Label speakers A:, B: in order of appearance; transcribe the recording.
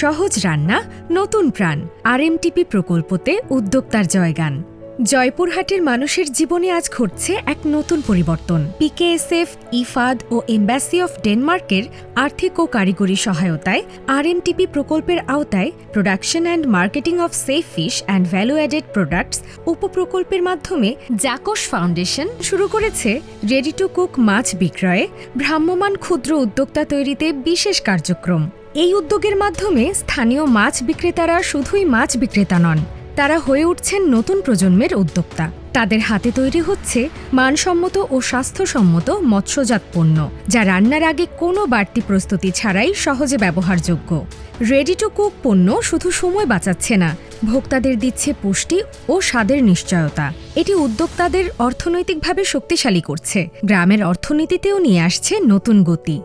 A: সহজ রান্না, নতুন প্রাণ, আরএমটিপি প্রকল্পতে উদ্যোক্তার জয়গান। জয়পুরহাটের মানুষের জীবনে আজ ঘটছে এক নতুন পরিবর্তন। পিকেএসএফ, ইফাদ ও এম্বাসি অফ ডেনমার্কের আর্থিক ও কারিগরি সহায়তায় আরএমটিপি প্রকল্পের আওতায় production and marketing of safe fish and value added products উপপ্রকল্পের মাধ্যমে জাকোশ ফাউন্ডেশন শুরু করেছে রেডি টু কুক মাছ বিক্রয়ে। ভ্রাম্যমাণ ক্ষুদ্র উদ্যোক্তা তৈরিতে বিশেষ কার্যক্রম। এই উদ্যোগের মাধ্যমে স্থানীয় মাছ বিক্রেতারা শুধুই মাছ বিক্রেতা নন, তারা হয়ে উঠছেন নতুন প্রজন্মের উদ্যোক্তা। তাদের হাতে তৈরি হচ্ছে মানসম্মত ও স্বাস্থ্যসম্মত মৎস্যজাত পণ্য, যা রান্নার আগে কোনো বাড়তি প্রস্তুতি ছাড়াই সহজে ব্যবহারযোগ্য। রেডি টু কুক পণ্য শুধু সময় বাঁচাচ্ছে না, ভোক্তাদের দিচ্ছে পুষ্টি ও স্বাদের নিশ্চয়তা। এটি উদ্যোক্তাদের অর্থনৈতিকভাবে শক্তিশালী করছে, গ্রামের অর্থনীতিতেও নিয়ে আসছে নতুন গতি।